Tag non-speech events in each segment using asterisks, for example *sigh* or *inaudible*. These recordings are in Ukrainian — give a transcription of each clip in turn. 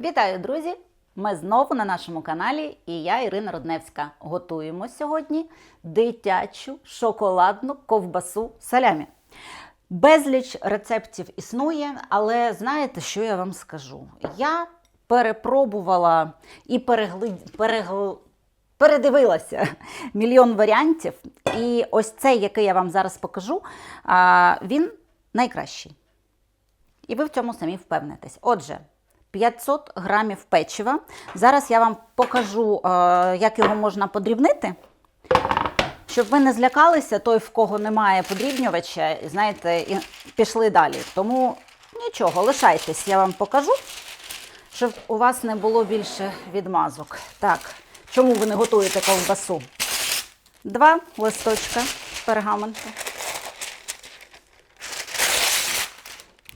Вітаю, друзі! Ми знову на нашому каналі, і я, Ірина Рудневська, готуємо сьогодні дитячу шоколадну ковбасу салямі. Безліч рецептів існує, але знаєте, що я вам скажу? Я перепробувала і перегли... перегл... передивилася мільйон варіантів. І ось цей, який я вам зараз покажу, він найкращий. І ви в цьому самі впевнитесь. Отже, 500 грамів печива. Зараз я вам покажу, е, як його можна подрібнити. Щоб ви не злякалися, той, в кого немає подрібнювача, знаєте, і пішли далі. Тому нічого, лишайтесь, я вам покажу, щоб у вас не було більше відмазок. Так, чому ви не готуєте ковбасу? Два листочка пергаменту.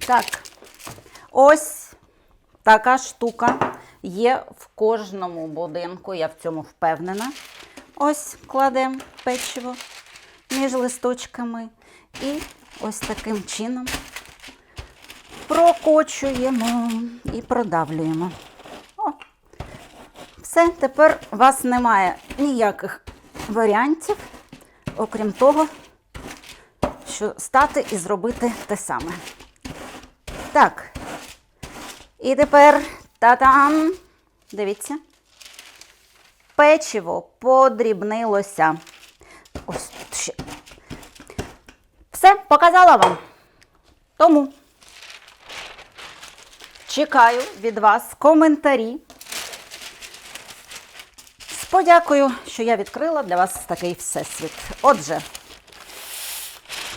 Так, ось така штука є в кожному будинку, я в цьому впевнена. Ось кладемо печиво між листочками і ось таким чином прокочуємо і продавлюємо. О, все, тепер у вас немає ніяких варіантів, окрім того, що стати і зробити те саме. Так. І тепер та-там. Дивіться. Печиво подрібнилося. Ось тут ще. Все, показала вам. Тому чекаю від вас коментарі. З подякою, що я відкрила для вас такий всесвіт. Отже,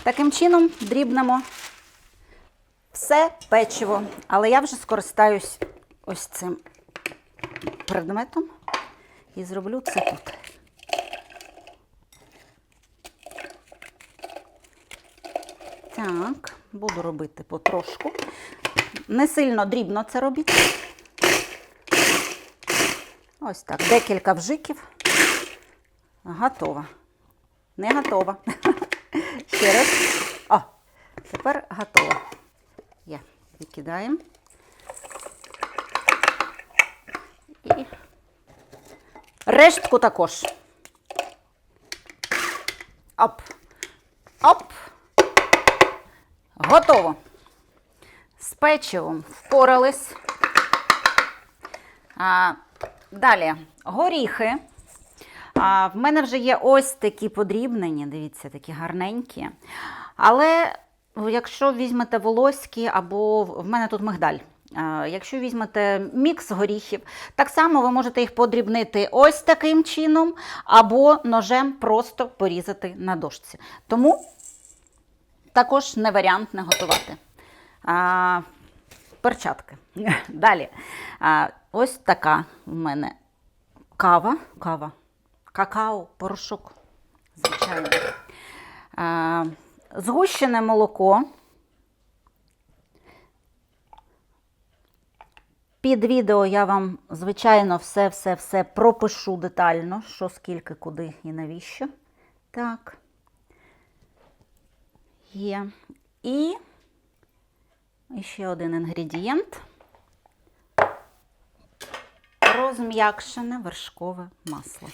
таким чином дрібнемо все печиво. Але я вже скористаюсь ось цим предметом і зроблю це тут. Так, буду робити потрошку. Не сильно дрібно це робіть. Ось так, декілька вжиків. Готова. Не готова. *laughs* Ще раз. О, тепер готова. Викидаємо. І рештку також. Оп. Оп. Готово. З печивом впорались. А, далі горіхи. А, в мене вже є ось такі подрібнені, дивіться, такі гарненькі. Але якщо візьмете волоські або в мене тут мигдаль. Якщо візьмете мікс горіхів, так само ви можете їх подрібнити ось таким чином, або ножем просто порізати на дошці. Тому також не варіант не готувати. А, перчатки. *laughs* Далі. А, ось така в мене кава. Кава. Какао, порошок. Звичайно. А, згущене молоко. Під відео я вам, звичайно, все-все-все пропишу детально, що скільки, куди і навіщо. Так. Є. І ще один інгредієнт. Розм'якшене вершкове масло.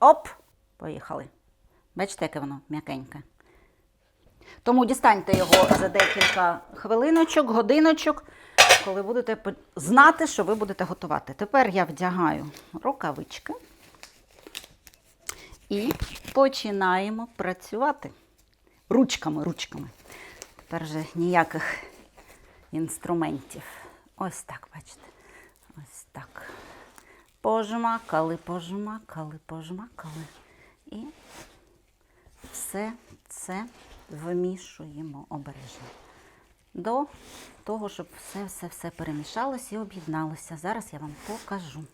Оп! Поїхали. Бачите, яке воно м'якеньке. Тому дістаньте його за декілька хвилиночок, годиночок, коли будете знати, що ви будете готувати. Тепер я вдягаю рукавички і починаємо працювати. Ручками, ручками. Тепер вже ніяких інструментів. Ось так, бачите. Ось так. Пожмакали, пожмакали, пожмакали. І все це вимішуємо обережно. До того, щоб все-все-все перемішалося і об'єдналося. Зараз я вам покажу.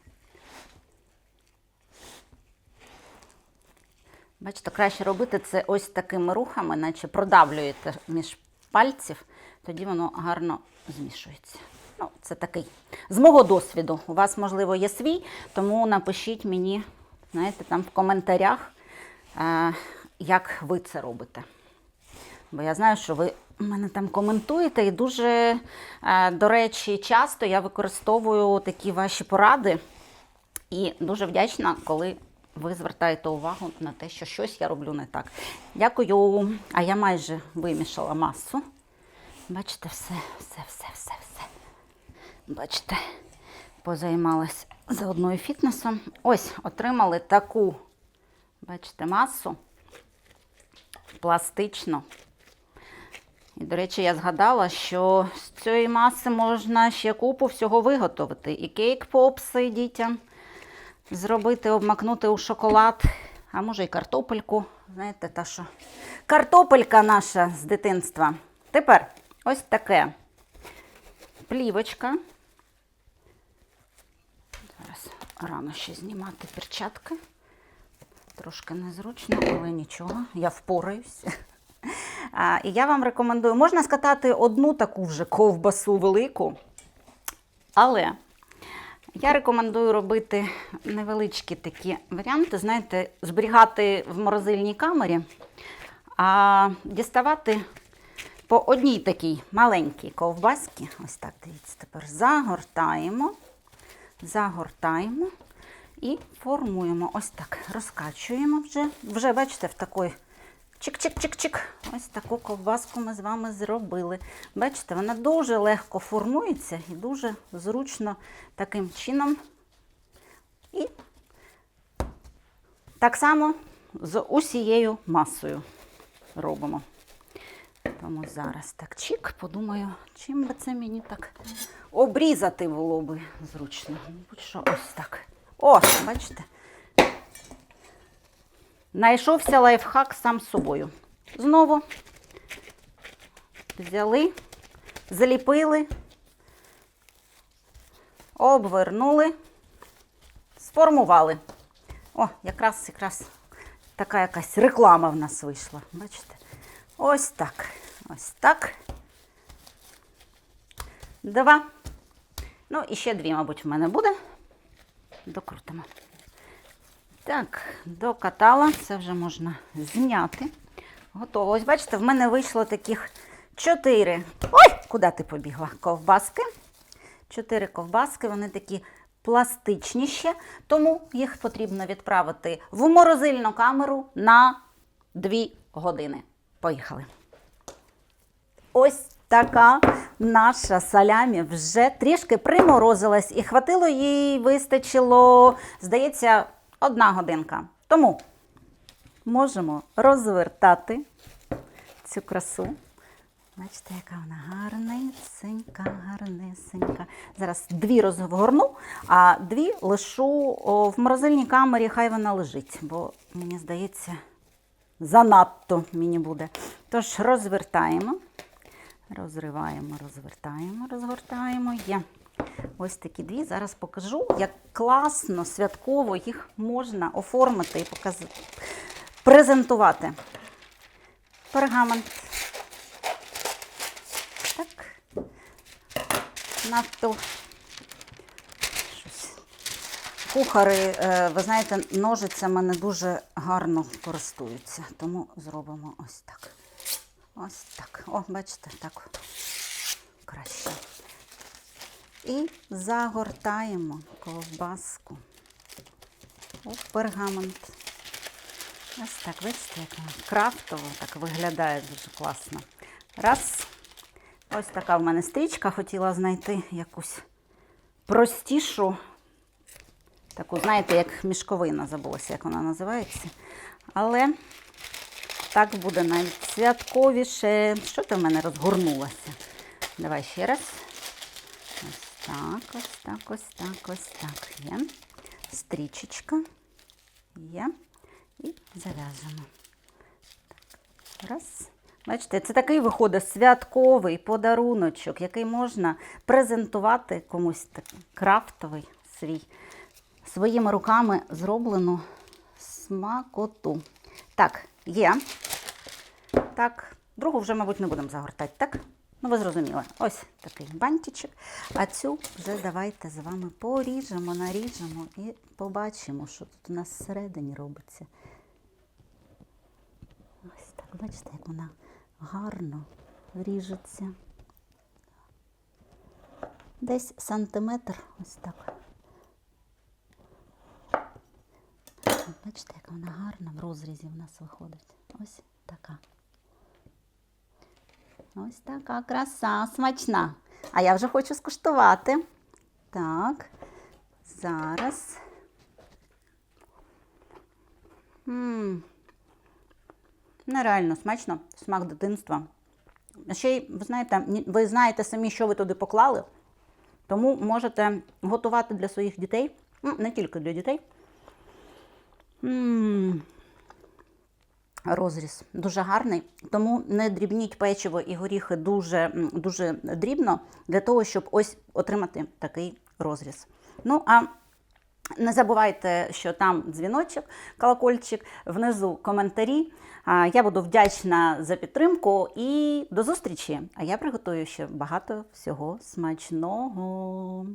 Бачите, краще робити це ось такими рухами, наче продавлюєте між пальців, тоді воно гарно змішується. Ну, це такий. З мого досвіду. У вас, можливо, є свій, тому напишіть мені, знаєте, там в коментарях, е, як ви це робите. Бо я знаю, що ви мене там коментуєте, і дуже, е, до речі, часто я використовую такі ваші поради. І дуже вдячна, коли ви звертаєте увагу на те, що щось я роблю не так. Дякую. А я майже вимішала масу. Бачите, все, все, все, все, все. Бачите, позаймалась заодно і фітнесом. Ось, отримали таку, бачите, масу пластичну. І, до речі, я згадала, що з цієї маси можна ще купу всього виготовити. І кейк-попси дітям зробити, обмакнути у шоколад, а може і картопельку. Знаєте, та що? Картопелька наша з дитинства. Тепер ось таке плівочка. Зараз рано ще знімати перчатки. Трошки незручно, але нічого, я впораюся. І я вам рекомендую, можна скатати одну таку вже ковбасу велику, але я рекомендую робити невеличкі такі варіанти, знаєте, зберігати в морозильній камері, а діставати по одній такій маленькій ковбаски. Ось так, дивіться, тепер загортаємо, загортаємо і формуємо. Ось так, розкачуємо вже. Вже, бачите, в такої чик-чик-чик-чик. Ось таку ковбаску ми з вами зробили. Бачите, вона дуже легко формується і дуже зручно таким чином. І так само з усією масою робимо. Тому зараз так чик, подумаю, чим би це мені так обрізати було би зручно. Будь-що ось так. О, бачите? Знайшовся лайфхак сам собою. Знову взяли, заліпили, обвернули, сформували. О, якраз якраз така якась реклама в нас вийшла. Бачите? Ось так. Ось так. Два. Ну, і ще дві, мабуть, в мене буде. Докрутимо. Так, докатала, це вже можна зняти. Готово. Ось бачите, в мене вийшло таких чотири. Ой, куди ти побігла? Ковбаски. Чотири ковбаски, вони такі пластичніші, тому їх потрібно відправити в морозильну камеру на 2 години. Поїхали. Ось така наша салямі вже трішки приморозилась і хватило їй, вистачило, здається, одна годинка. Тому можемо розвертати цю красу. Бачите, яка вона гарнесенька, гарнесенька. Зараз дві розгорну, а дві лишу в морозильній камері, хай вона лежить, бо мені здається, занадто мені буде. Тож розвертаємо, розриваємо, розвертаємо, розгортаємо. Є. Ось такі дві. Зараз покажу, як класно, святково їх можна оформити і показати, презентувати. Пергамент. Так. Навпіл. Кухари, е, ви знаєте, ножицями не дуже гарно користуються, тому зробимо ось так. Ось так. О, бачите, так краще. І загортаємо ковбаску у пергамент. Ось так, бачите, як крафтово так виглядає дуже класно. Раз. Ось така в мене стрічка. Хотіла знайти якусь простішу, таку, знаєте, як мішковина, забулася, як вона називається. Але так буде навіть святковіше. Що ти в мене розгорнулося? Давай ще раз. Ось так, ось так, ось так, ось так. Є. Стрічечка. Є. І. Так. Раз. Бачите, це такий виходить святковий подаруночок, який можна презентувати комусь так, крафтовий свій. Своїми руками зроблену смакоту. Так, є. Так, другу вже, мабуть, не будемо загортати, так? Ну, ви зрозуміли. Ось такий бантичок. А цю вже давайте з вами поріжемо, наріжемо і побачимо, що тут у нас всередині робиться. Ось так, бачите, як вона гарно ріжеться. Десь сантиметр, ось так. Бачите, яка вона гарна в розрізі в нас виходить. Ось така. Ось така краса, смачна. А я вже хочу скуштувати. Так, зараз. М, Нереально смачно, смак дитинства. Ще й, ви знаєте, ви знаєте самі, що ви туди поклали, тому можете готувати для своїх дітей, ну, не тільки для дітей. М, Розріз дуже гарний, тому не дрібніть печиво і горіхи дуже, дуже дрібно для того, щоб ось отримати такий розріз. Ну а не забувайте, що там дзвіночок, колокольчик, внизу коментарі. Я буду вдячна за підтримку і до зустрічі. А я приготую ще багато всього смачного.